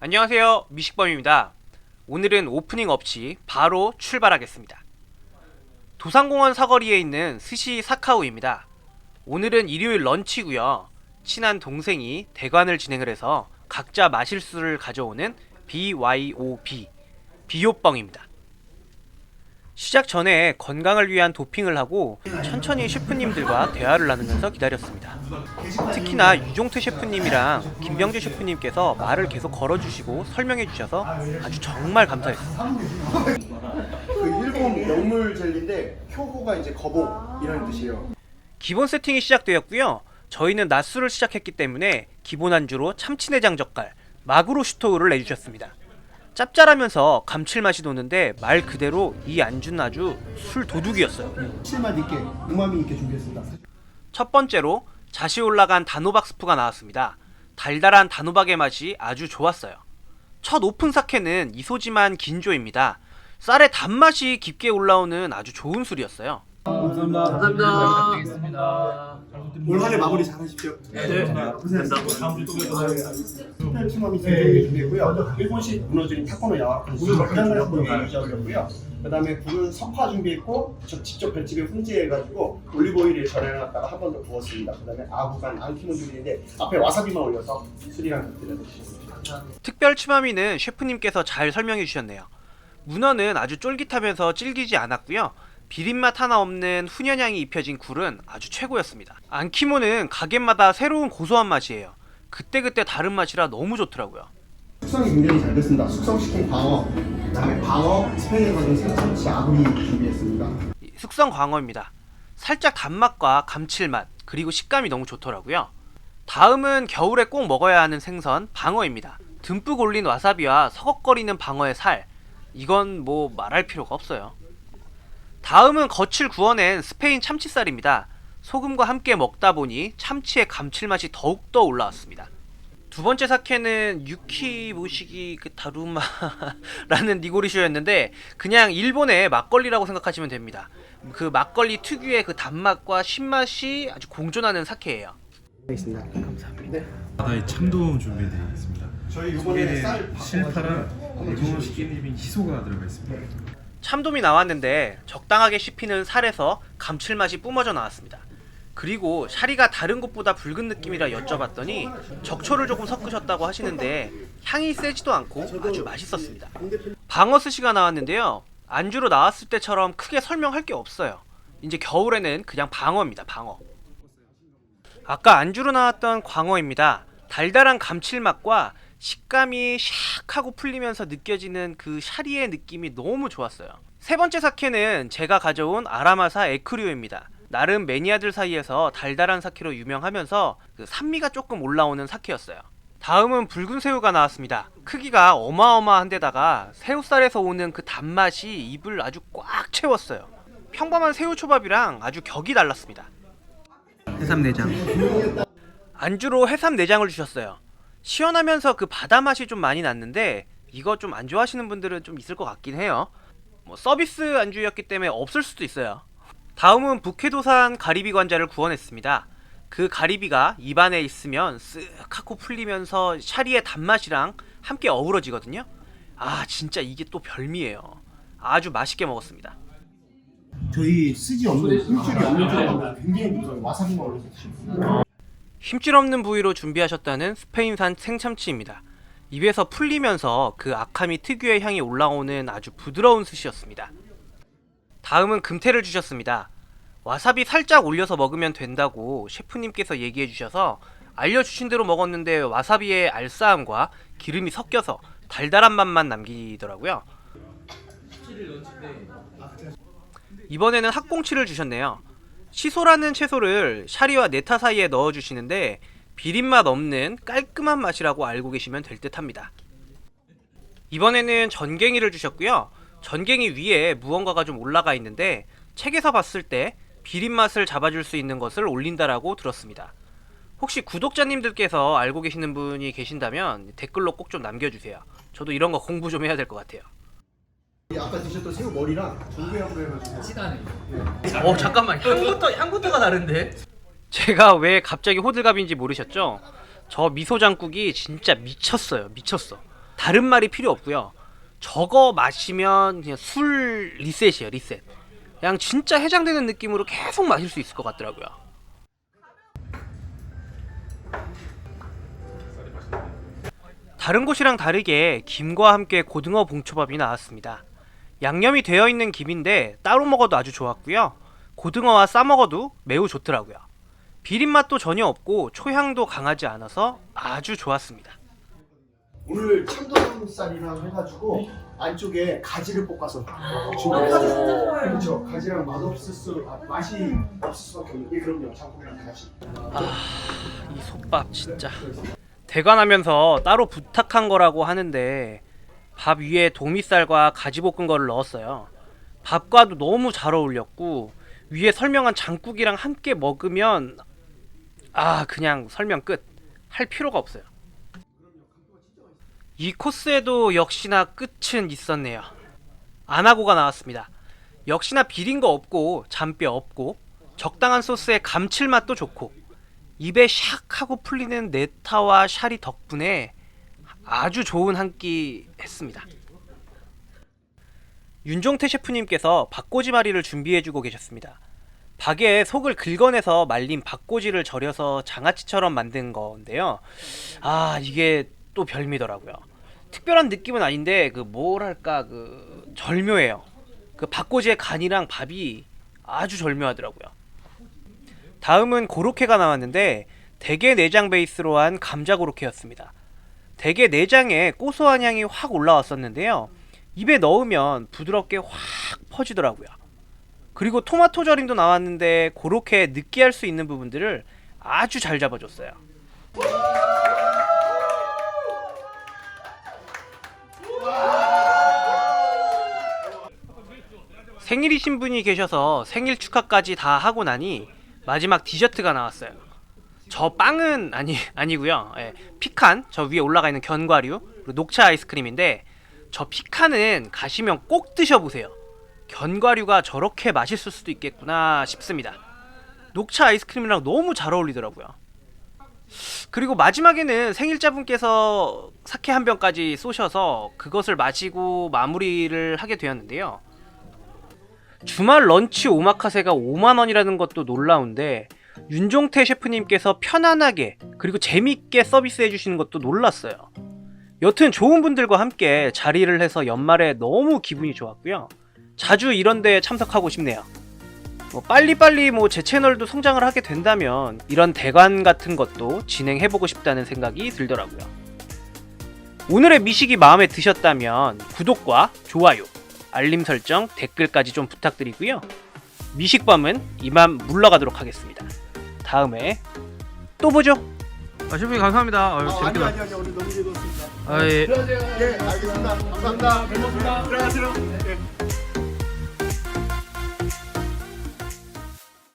안녕하세요. 미식범입니다. 오늘은 오프닝 없이 바로 출발하겠습니다. 도산공원 사거리에 있는 스시 사카우입니다. 오늘은 일요일 런치고요. 친한 동생이 대관을 진행을 해서 각자 마실 수를 가져오는 BYOB 비요뻥입니다. 시작 전에 건강을 위한 도핑을 하고 천천히 셰프님들과 대화를 나누면서 기다렸습니다. 특히나 유종태 셰프님이랑 김병재 셰프님께서 말을 계속 걸어주시고 설명해 주셔서 아주 정말 감사했어요. 그 일본 명물 젤리인데 효고가 이제 거봉 이라는 뜻이에요. 기본 세팅이 시작되었고요. 저희는 낮술을 시작했기 때문에 기본 안주로 참치내장 젓갈, 마구로 슈토우를 내주셨습니다. 짭짤하면서 감칠맛이 도는데 말 그대로 이 안주는 아주 술 도둑이었어요. 실맛 있게 우마미 있게 준비했습니다. 첫 번째로 자시 올라간 단호박 스프가 나왔습니다. 달달한 단호박의 맛이 아주 좋았어요. 첫 오픈 사케는 이소지만 긴조입니다. 쌀의 단맛이 깊게 올라오는 아주 좋은 술이었어요. 올 한해 마무리 잘 하십시오. 네. 특별 추마미 세개 준비했고요. 일본식 무너진 타코노 야와칸 간장을 한번 유지하고요. 그다음에 굴은 석화 준비했고 저 직접 볏집에 훈제해가지고 올리브오일에 절여놨다가 한 번더 구웠습니다. 그다음에 아구간 안키몬 준비인데 앞에 와사비만 올려서 술이랑 곁들여 드시면 특별 추마미는 셰프님께서 잘 설명해 주셨네요. 문어는 아주 쫄깃하면서 질기지 않았고요. 비린맛 하나 없는 훈연향이 입혀진 굴은 아주 최고였습니다. 안키모는 가게마다 새로운 고소한 맛이에요. 그때그때 다른 맛이라 너무 좋더라고요. 숙성이 굉장히 잘 됐습니다. 숙성시킨 광어, 그다음에 광어 스페인에서 온 생참치 아구리 준비했습니다. 이 숙성 광어입니다. 살짝 단맛과 감칠맛 그리고 식감이 너무 좋더라고요. 다음은 겨울에 꼭 먹어야 하는 생선 방어입니다. 듬뿍 올린 와사비와 서걱거리는 방어의 살 이건 뭐 말할 필요가 없어요. 다음은 겉을 구워낸 스페인 참치살입니다. 소금과 함께 먹다 보니 참치의 감칠맛이 더욱더 올라왔습니다. 두 번째 사케는 유키 모시기 그 다루마라는 니고리쇼였는데 그냥 일본의 막걸리라고 생각하시면 됩니다. 그 막걸리 특유의 그 단맛과 신맛이 아주 공존하는 사케예요. 바다의 참돔 준비되어 있습니다. 저희 이번에 실파랑 일본 식기님인 희소가 들어가 있습니다. 참돔이 나왔는데 적당하게 씹히는 살에서 감칠맛이 뿜어져 나왔습니다. 그리고 샤리가 다른 곳보다 붉은 느낌이라 여쭤봤더니 적초를 조금 섞으셨다고 하시는데 향이 세지도 않고 아주 맛있었습니다. 방어 스시가 나왔는데요. 안주로 나왔을 때처럼 크게 설명할 게 없어요. 이제 겨울에는 그냥 방어입니다. 방어. 아까 안주로 나왔던 광어입니다. 달달한 감칠맛과 식감이 샥 하고 풀리면서 느껴지는 그 샤리의 느낌이 너무 좋았어요. 세 번째 사케는 제가 가져온 아라마사 에크류입니다. 나름 매니아들 사이에서 달달한 사케로 유명하면서 그 산미가 조금 올라오는 사케였어요. 다음은 붉은 새우가 나왔습니다. 크기가 어마어마한데다가 새우살에서 오는 그 단맛이 입을 아주 꽉 채웠어요. 평범한 새우초밥이랑 아주 격이 달랐습니다. 해삼 내장. 안주로 해삼 내장을 주셨어요. 시원하면서 그 바다 맛이 좀 많이 났는데 이거 좀 안 좋아하시는 분들은 좀 있을 것 같긴 해요. 뭐 서비스 안주였기 때문에 없을 수도 있어요. 다음은 북해도산 가리비 관자를 구워냈습니다. 그 가리비가 입안에 있으면 쓱 하고 풀리면서 샤리의 단맛이랑 함께 어우러지거든요. 아 진짜 이게 또 별미예요. 아주 맛있게 먹었습니다. 저희 쓰지 없는 일줄이 없는 쪽은 굉장히 무서워요. 와사비만 올려서 드시면 힘줄 없는 부위로 준비하셨다는 스페인산 생참치입니다. 입에서 풀리면서 그 아카미 특유의 향이 올라오는 아주 부드러운 스시였습니다. 다음은 금태를 주셨습니다. 와사비 살짝 올려서 먹으면 된다고 셰프님께서 얘기해 주셔서 알려주신 대로 먹었는데 와사비의 알싸함과 기름이 섞여서 달달한 맛만 남기더라고요. 이번에는 학꽁치를 주셨네요. 시소라는 채소를 샤리와 네타 사이에 넣어 주시는데 비린맛 없는 깔끔한 맛이라고 알고 계시면 될 듯 합니다. 이번에는 전갱이를 주셨고요. 전갱이 위에 무언가가 좀 올라가 있는데 책에서 봤을 때 비린맛을 잡아줄 수 있는 것을 올린다라고 들었습니다. 혹시 구독자님들께서 알고 계시는 분이 계신다면 댓글로 꼭 좀 남겨주세요. 저도 이런 거 공부 좀 해야 될 것 같아요. 아까 드셨던 새우 머리랑 조개하고 해가지고 어 잠깐만 향부터 향부터가 다른데? 제가 왜 갑자기 호들갑인지 모르셨죠? 저 미소장국이 진짜 미쳤어요 미쳤어 다른 말이 필요 없고요. 저거 마시면 그냥 술 리셋이에요, 리셋. 그냥 진짜 해장되는 느낌으로 계속 마실 수 있을 것 같더라고요. 다른 곳이랑 다르게 김과 함께 고등어 봉초밥이 나왔습니다. 양념이 되어 있는 김인데 따로 먹어도 아주 좋았고요. 고등어와 싸 먹어도 매우 좋더라고요. 비린 맛도 전혀 없고 초향도 강하지 않아서 아주 좋았습니다. 오늘 참돔살이랑 해가지고 안쪽에 가지를 볶아서 아, 준비했어요. 가지 진짜 좋아해요. 그렇죠. 가지랑 맛없을 수 아, 맛이 없을 수밖에 없는 게 그럼요. 장국이랑 같이. 이 솥밥 진짜 대관하면서 따로 부탁한 거라고 하는데 밥 위에 도미살과 가지 볶은 거를 넣었어요. 밥과도 너무 잘 어울렸고 위에 설명한 장국이랑 함께 먹으면 아 그냥 설명 끝. 할 필요가 없어요. 이 코스에도 역시나 끝은 있었네요. 안하고가 나왔습니다. 역시나 비린 거 없고 잔뼈 없고 적당한 소스의 감칠맛도 좋고 입에 샥 하고 풀리는 네타와 샤리 덕분에 아주 좋은 한 끼 했습니다. 윤종태 셰프님께서 박꼬지말이를 준비해주고 계셨습니다. 박에 속을 긁어내서 말린 박꼬지를 절여서 장아찌처럼 만든 건데요. 아 이게 또 별미더라고요. 특별한 느낌은 아닌데 그 뭐랄까 그 절묘해요. 그 박꼬지의 간이랑 밥이 아주 절묘하더라고요. 다음은 고로케가 나왔는데 대게 내장 베이스로 한 감자 고로케였습니다. 대게 내장에 고소한 향이 확 올라왔었는데요. 입에 넣으면 부드럽게 확 퍼지더라고요. 그리고 토마토 절임도 나왔는데 고로케 느끼할 수 있는 부분들을 아주 잘 잡아줬어요. 생일이신 분이 계셔서 생일 축하까지 다 하고 나니 마지막 디저트가 나왔어요. 저 빵은 아니 아니고요. 예, 피칸 저 위에 올라가 있는 견과류 그리고 녹차 아이스크림인데 저 피칸은 가시면 꼭 드셔보세요. 견과류가 저렇게 맛있을 수도 있겠구나 싶습니다. 녹차 아이스크림이랑 너무 잘 어울리더라고요. 그리고 마지막에는 생일자분께서 사케 한 병까지 쏘셔서 그것을 마시고 마무리를 하게 되었는데요. 주말 런치 오마카세가 5만 원이라는 것도 놀라운데 윤종태 셰프님께서 편안하게 그리고 재밌게 서비스해 주시는 것도 놀랐어요. 여튼 좋은 분들과 함께 자리를 해서 연말에 너무 기분이 좋았고요. 자주 이런 데 참석하고 싶네요. 뭐 빨리빨리 뭐 제 채널도 성장을 하게 된다면 이런 대관 같은 것도 진행해보고 싶다는 생각이 들더라고요. 오늘의 미식이 마음에 드셨다면 구독과 좋아요, 알림 설정, 댓글까지 좀 부탁드리고요. 미식밤은 이만 물러가도록 하겠습니다. 다음에 또 보죠. 아, 셰프님 감사합니다. 아유, 아, 아니 아니 아니 오늘 너무 즐거웠습니다. 아, 예. 네, 알겠습니다. 감사합니다. 잘 먹습니다. 들어가세요. 네.